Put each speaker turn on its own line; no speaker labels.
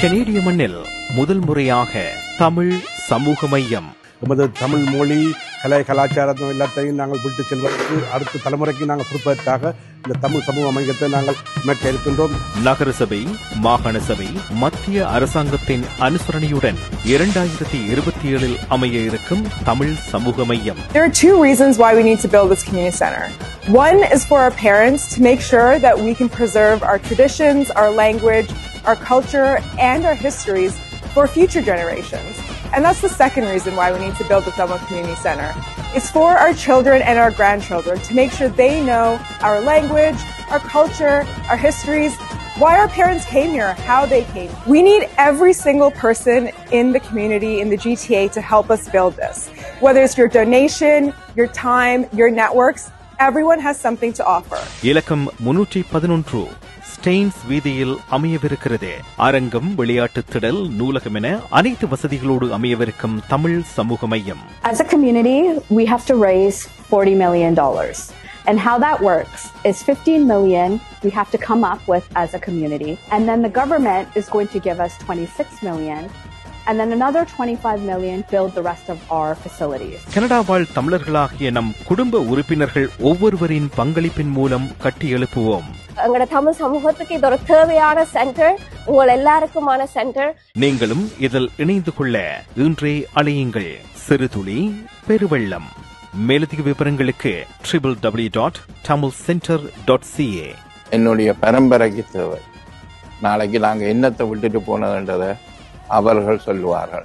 கனேடிய மண்ணில் முதல் முறையாக தமிழ் சமூக மையம்.
எமது தமிழ் மொழி கலை கலாச்சாரம் எல்லாத்தையும் நாங்கள் விட்டு செல்வதற்கு அடுத்த தலைமுறைக்கு நாங்கள் கொடுப்பதற்காக இந்த தமிழ் சமூக மையத்தை நாங்கள் அமைக்க இருக்கின்றோம்.
நகர சபை மாகாண சபை மத்திய அரசாங்கத்தின் அனுசரணையுடன் இரண்டாயிரத்தி இருபத்தி ஏழில் அமைய இருக்கும் தமிழ் சமூக மையம்.
There are two reasons why we need to build this community center. One is for our parents to make sure that we can preserve our traditions, our language, our culture, and our histories for future generations. And that's the second reason why we need to build the Thelma Community Center. It's for our children and our grandchildren to make sure they know our language, our culture, our histories, why our parents came here, how they came. We need every single person in the community, in the GTA, to help us build this. Whether it's your donation, your time, your networks, everyone has something to offer.
இலக்கம் முன்னூற்றி பதினொன்று stains வீதியில் அமையவிருக்கிறது அரங்கம் விளையாட்டு திடல் நூலகம் என அனைத்து வசதிகளோடு அமையவிருக்கும் தமிழ் சமூக மையம்
As a community, we have to raise $40 million. And how that works is 15 million we have to come up with as a community. And then the government is going to give us 26 million. And then another 25 million build the rest of our facilities.
Canada வாழ் தமிழர்களாகிய நம் குடும்ப உறுப்பினர்கள் ஒவ்வொருவரின் பங்களிப்பின் மூலம் கட்டி எழுப்புவோம்.
எங்களோட தமிழ் சமூகத்துக்கு இது ஒரு தேவையான சென்டர் உங்கள் எல்லாருக்குமான சென்டர்
நீங்களும் இதில் இணைந்து கொள்ள இன்றே அழையுங்கள் சிறுதுளி பெருவெள்ளம். மேலதிக விவரங்களுக்கு triple W dot Tamil centre dot CA
என்னுடைய பரம்பரைக்கு தேவை. நாளைக்கு நாங்கள் என்னத்தை விட்டுட்டு போனதுன்றதை அவர்கள் சொல்லுவார்கள்.